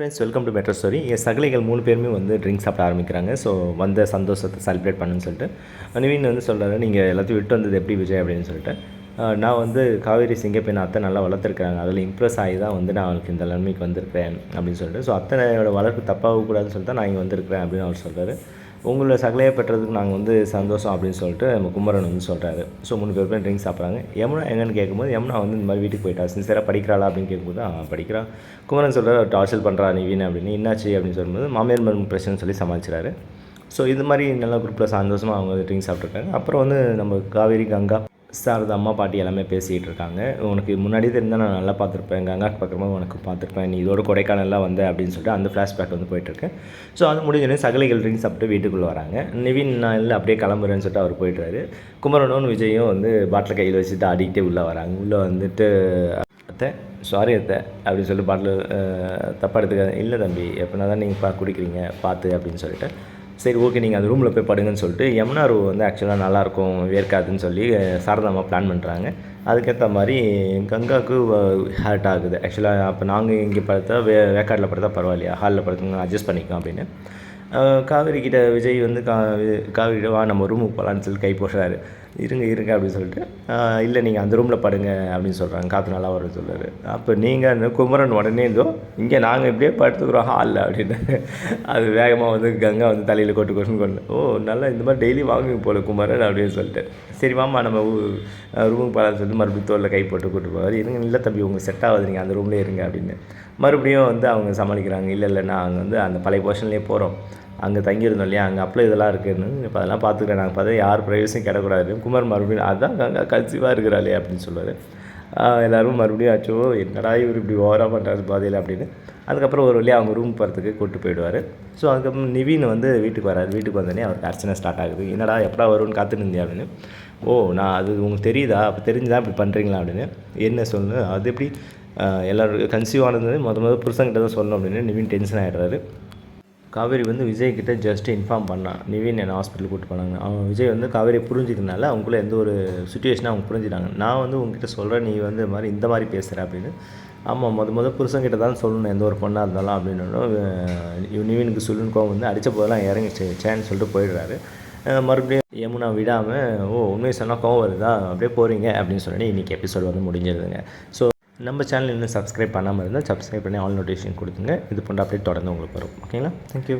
Friends welcome to Better Story என் சகலைகள் மூணு பேருமே வந்து ட்ரிங்க்ஸ் சாப்பிட ஆரம்பிக்கிறாங்க. ஸோ வந்த சந்தோஷத்தை செலிப்ரேட் பண்ணுன்னு சொல்லிட்டு நிவின் வந்து சொல்கிறாரு நீங்கள் எல்லாத்தையும் விட்டு வந்தது எப்படி விஜய்? அப்படின்னு சொல்லிட்டு. நான் வந்து காவேரி சிங்கப்பெண் அத்தை நல்லா வளர்த்துருக்காங்க அதில் இம்ப்ரெஸ் ஆகி தான் வந்து நான் அவளுக்கு இந்த நிலைமைக்கு வந்திருக்கிறேன் அப்படின்னு சொல்லிட்டு. ஸோ அத்தனையோட வளர்ப்பு தப்பாகக்கூடாதுன்னு சொல்லிட்டு நான் இங்கே வந்திருக்கிறேன் அப்படின்னு அவர் சொல்கிறாரு உங்களை சகலையை பெற்றதுக்கு நாங்கள் வந்து சந்தோஷம் அப்படின்னு சொல்லிட்டு நம்ம குமரன் வந்து சொல்கிறாரு ஸோ மூணு பேர் பேர் ட்ரிங்க்ஸ் சாப்பிட்றாங்க. யமுனா எங்கன்னு கேட்கும்போது யமுனா வந்து இந்த மாதிரி வீட்டுக்கு போயிட்டா சின்சராக படிக்கிறாளா அப்படின்னு கேட்கும்போது அவன் படிக்கிறா. குமரன் சொல்கிறார் டார்ச்சல் பண்ணுறா நிவீன் அப்படின்னு. என்னாச்சு அப்படின்னு சொல்லும்போது மாமியார் மரும பிரச்சனை சொல்லி சமாளிச்சிறாரு. ஸோ இது மாதிரி நல்ல குரூப்பில் சந்தோஷமாக அவங்க ட்ரிங்க்ஸ் சாப்பிட்ருக்காங்க அப்புறம் வந்து நம்ம காவேரி கங்கா சாரதா அம்மா பாட்டி எல்லாமே பேசிகிட்டு இருக்காங்க. உனக்கு முன்னாடி தெரிஞ்சால் நான் நல்லா பார்த்துருப்பேன். கங்காக்கு பக்கமாக உனக்கு பார்த்துருப்பேன். நீ இதோட கொடைக்கானல்லாம் வந்த அப்படின்னு சொல்லிட்டு அந்த ஃப்ளாஷ்பேக் வந்து போயிட்டுருக்கேன் ஸோ அது முடிஞ்சோடனே சகலைகள் ட்ரிங்க்ஸ் சாப்பிட்டு வீட்டுக்குள்ளே வராங்க. நிவின் நான் இல்லை அப்படியே கிளம்புறேன்னு சொல்லிட்டு அவர் போயிட்டுறாரு குமரனும் விஜயும் வந்து பாட்டில் கையில் வச்சுட்டு ஆடிக்கிட்டே உள்ளே வராங்க. உள்ளே வந்துட்டு அத்தை சாரி அத்தை அப்படின்னு சொல்லிட்டு பாட்டில் தப்பாக எடுத்துக்காது இல்லை தம்பி எப்படின்னா தான் நீங்கள் பா குடிக்கிறீங்க பார்த்து அப்படின்னு சொல்லிட்டு சரி ஓகே நீங்கள் அந்த ரூமில் போய் படுங்கன்னு சொல்லிட்டு யமுனா ரூ வந்து ஆக்சுவலாக நல்லாயிருக்கும் வேர்க்காதுன்னு சொல்லி சாரதாமா பிளான் பண்ணுறாங்க அதுக்கேற்ற மாதிரி கங்காவுக்கு ஹர்ட் ஆகுது. ஆக்சுவலாக அப்போ நாங்கள் இங்கே படுத்தா வே வேக்காட்டில் படுத்தா பரவாயில்லையா? ஹாலில் படுத்துங்க அட்ஜஸ்ட் பண்ணிக்கலாம் அப்படின்னு. காவேரி கிட்ட விஜய் வந்து கா காவேரி வா நம்ம ரூமுக்கு போகலான்னு சொல்லி கை போடுறாரு. இருங்க இருங்க அப்படின்னு சொல்லிட்டு இல்லை நீங்கள் அந்த ரூமில் படுங்க அப்படின்னு சொல்கிறாங்க காற்று நல்லா வர சொல்றாரு. அப்போ நீங்கள் அந்த குமரன் உடனே இருந்தோ இங்கே நாங்கள் இப்படியே படுத்துக்கிறோம் ஹாலில் அப்படின்னு. அது வேகமாக வந்து கங்கா வந்து தலையில் கொட்டு கொட்டுன்னு கொண்டு ஓ நல்லா இந்த மாதிரி டெய்லி வாங்குங்க போல குமரன் அப்படின்னு சொல்லிட்டு. சரி நம்ம ரூமுக்கு போகலான்னு சொல்லிட்டு மறுபடியும் தோலில் கை போட்டு கூட்டு போவார். இருங்க இல்லை தம்பி உங்கள் செட் ஆகாது நீங்கள் அந்த ரூம்லேயே இருங்க அப்படின்னு. மறுபடியும் வந்து அவங்க சமாளிக்கிறாங்க இல்லை இல்லை நான் அங்கே வந்து அந்த பழைய போர்ஷன்லேயே போகிறோம் அங்கே தங்கியிருந்தோம் இல்லையா? அங்கே அப்போ இதெல்லாம் இருக்குதுன்னு இப்போ அதெல்லாம் பார்த்துக்கிறேன். நாங்கள் பார்த்தா யார் ப்ரைவசியும் கிடக்கூடாது. குமார் மறுபடியும் அதான் கங்கா கன்சீவாக இருக்கிறாளே அப்படின்னு சொல்லுவார். எல்லோரும் மறுபடியும் ஆச்சோ என்னடா இவர் இப்படி ஓவராக பண்ணுறாரு பாதையில் அப்படின்னு. அதுக்கப்புறம் ஒரு வழியாக அவங்க ரூம் போகிறதுக்கு கூப்பிட்டு போயிடுவார். ஸோ அதுக்கப்புறம் நிவின் வந்து வீட்டுக்கு வராரு. வீட்டுக்கு வந்தோடனே அவருக்கு அர்ச்சனை ஸ்டார்ட் ஆகுது. என்னடா எப்படா வரும்னு காத்துட்டு இருந்தியா? அப்படின்னு. ஓ நான் அது உங்களுக்கு தெரியுதா? அப்போ தெரிஞ்சுதான் இப்படி பண்ணுறீங்களா அப்படின்னு. என்ன சொல்லு? அது எப்படி எல்லோரும் கன்சீவ் ஆனது முத மொதல் புருஷங்கிட்ட தான் சொல்லணும் அப்படின்னு நிவின் டென்ஷன் ஆகிடுறாரு காவேரி வந்து விஜய் கிட்ட ஜஸ்ட் இன்ஃபார்ம் பண்ணான் நிவின் என்னை ஹாஸ்பிட்டல் கூப்பிட்டு போனாங்க. அவன் விஜய் வந்து காவேரி புரிஞ்சுக்கிறனால அவங்களுக்குள்ள எந்த ஒரு சுச்சுவேஷனாக அவங்க புரிஞ்சுட்டாங்க. நான் வந்து உங்ககிட்ட சொல்கிறேன் நீ வந்து இந்த மாதிரி இந்த மாதிரி பேசுகிற அப்படின்னு. ஆமாம் முத முத புருஷங்கிட்ட தான் சொல்லணும் எந்த ஒரு பொண்ணாக இருந்தாலும் அப்படின்னு நிவினுக்கு சொல்லுன்னு கோவம் வந்து அடித்த போதெல்லாம் இறங்கி சேன்னு சொல்லிட்டு போயிடுறாரு. மறுபடியும் யமுனா விடாமல் ஓ உண்மையை சொன்னால் கோவம் வருதா? அப்படியே போகிறீங்க அப்படின்னு சொல்லி இன்றைக்கி எபிசோட் வந்து முடிஞ்சிருதுங்க. ஸோ நம்ம சேனல் இன்னும் சப்ஸ்கிரைப் பண்ணாமல் இருந்தால் சப்ஸ்கிரைப் பண்ணி ஆல் நோட்டிஃபிகேஷன் கொடுத்துங்க இது போன்ற அப்டேட் தொடர்ந்து உங்களுக்கு வரும். ஓகேங்களா தேங்க்யூ